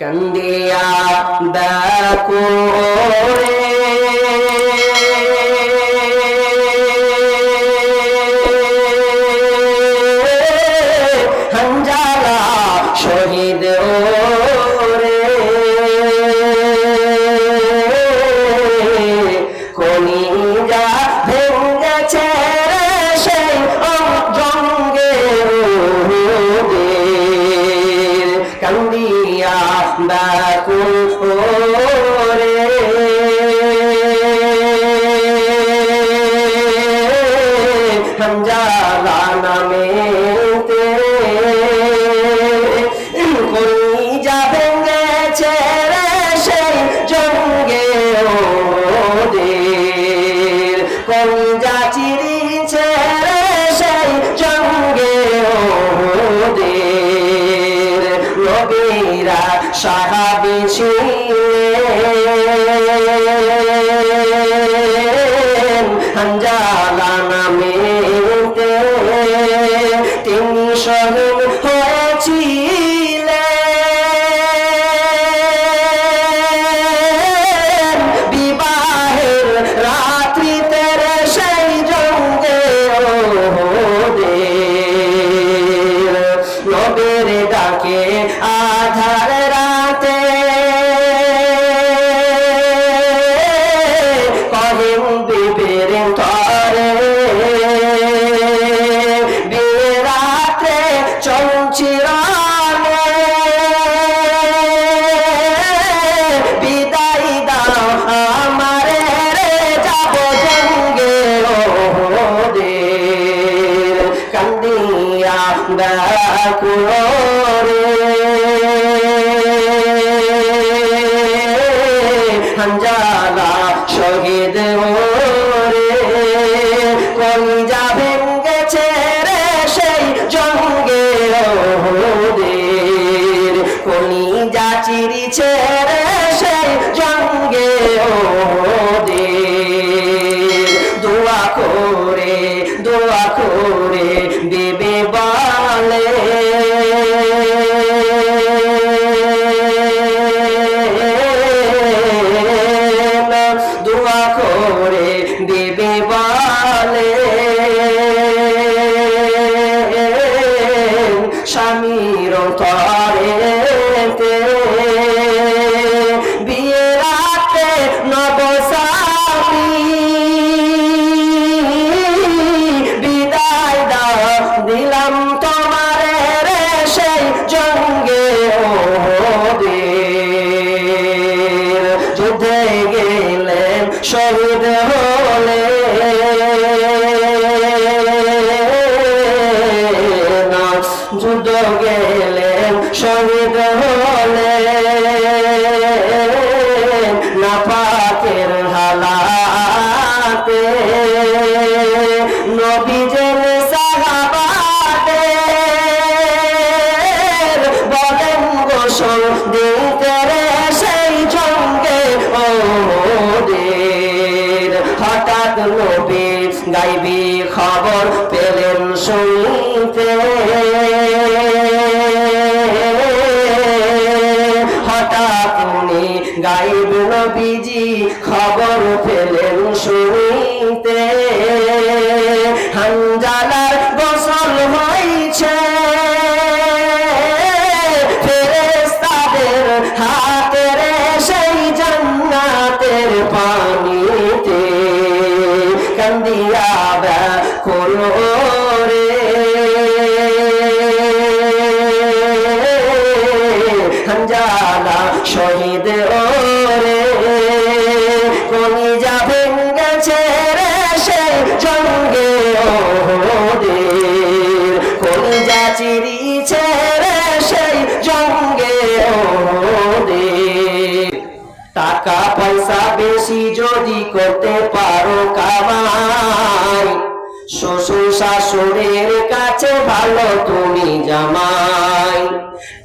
কান্দিয়া ব্যাকুরে হঞ্জালা ব্যাকুল ওরে হঞ্জালা নামেতে সাহাবি ছিলেন। হাঞ্জালা হাঞ্জালা শহীদ ওরে কলিজা গেছে রে সেই জঙ্গে কোনি যা চিরিছে রে সেই জঙ্গে ওদের গেলেন গাইবি খবর পেলেন শুনতে। হঠাৎ উনি গাইব নবীজি, খবর পেলেন শুনতে। হানজালার গোসল হয়েছে। ফেরেশতাদের হাতে রে সেই জান্নাতের পানিতে শহীদ ওরে কলিজা ভেঙ্গেছে রে সেই জঙ্গে ওদের। কলিজা চিরিছে রে সেই জঙ্গে টাকা পয়সা বেশি যদি করতে পারো কামাই, শ্বশুর শাশুড়ির কাছে ভালো তুমি জামাই।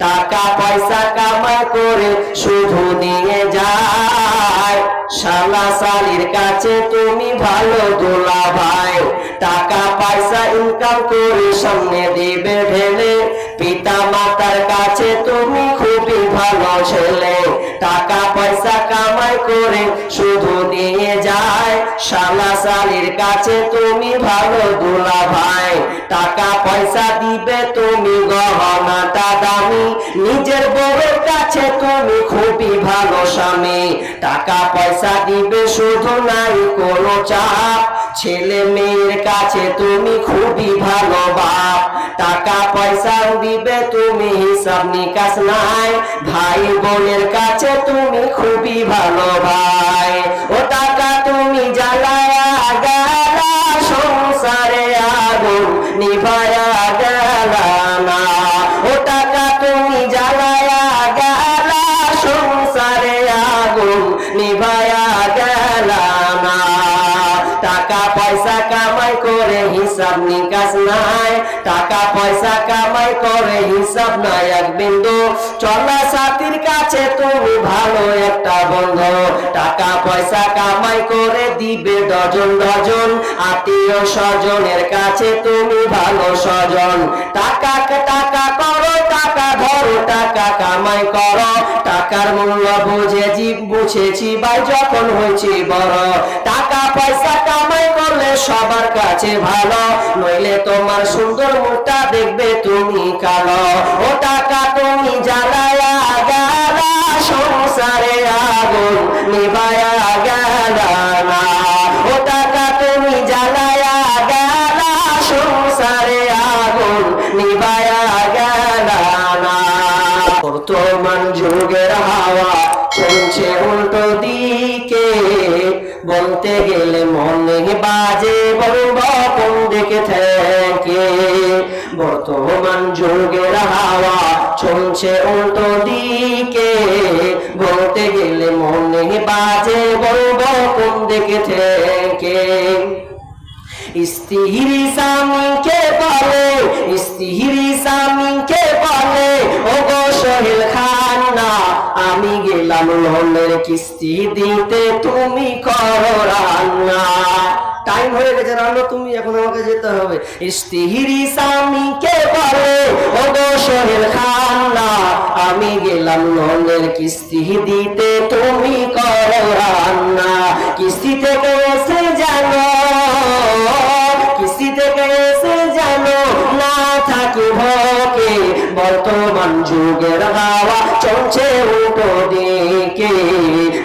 টাকা পয়সা কামাই করে শুধু দিয়ে যায়। শালা শালির কাছে তুমি ভালো দোলা ভাই। টাকা পয়সা ইনকাম করে সামনে দিবে ঢেলে। পিতা মাতার কাছে তুমি খুবই ভালো ছেলে। টাকা পয়সা কামাই করে শুধু নিয়ে যায়। শালা শালির কাছে তুমি ভালো দুলা ভাই। টাকা পয়সা দিবে তুমি গহনাটা দামি। নিজের বউয়ের কাছে তুমি খুবই ভালো স্বামী। টাকা পয়সা দিবে শুধু নাই কোনো চাপ। ছেলে মেয়ের কাছে তুমি খুবই ভালো বাপ। টাকা পয়সা দিবে তুমি হিসাব নিকাশ নাই। ভাই বোনের কাছে তুমি খুবই ভালো ভাই টাকা পয়সা কামাই করে হিসাব নিকাশ নাই। টাকা পয়সা কামাই করে হিসাব নাই এক বিন্দু। চলা সাথীর কাছে তুমি ভালো একটা বন্ধু। টাকা পয়সা কামাই করে দিবে ডজন ডজন আত্মীয় স্বজনের কাছে তুমি ভালো স্বজন। টাকা টাকা করো টাকা ধরো, টাকা কামাই করো। টাকার মূল্য বুঝেছি বুঝেছি ভাই, যখন হয়েছি বড়। টাকা পয়সা কামাই করলে সবার কাছে ভালো। নইলে তোমার সুন্দর মুখটা দেখবে তুমি কালো। ও টাকা তুমি জ্বালায়া বলতে গেলে মনে বাজে কোন দিকে থেকে বর্তমান যুগের হাওয়া চলছে উল্টো দিকে। বলতে গেলে মনে বাজে কোন দিকে থেকে স্ত্রী স্বামীকে বলে স্ত্রী স্বামীকে বলে ও গো খান না আমি গেলাম লোনের কিস্তি দিতে, তুমি করো রান্না। টাইম হয়ে গেছে রান্না, তুমি এখন আমাকে যেতে হবে। স্ত্রী স্বামীকে বলে ও গো সোহেল খান আমি গেলাম লোনের কিস্তি দিতে, তুমি করো রান্না। কিস্তি থেকে যুগের হাওয়া চলছে উল্টো দিকে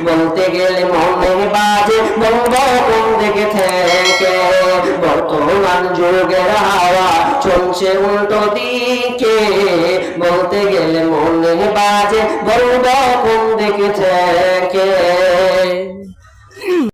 বলতে গেলে মনে বাজে, বলব কোন দিকে থেকে? বর্তমান যুগের হাওয়া চলছে উল্টো দিকে। বলতে গেলে মনে বাজে, বলব কোন দিকে থেকে?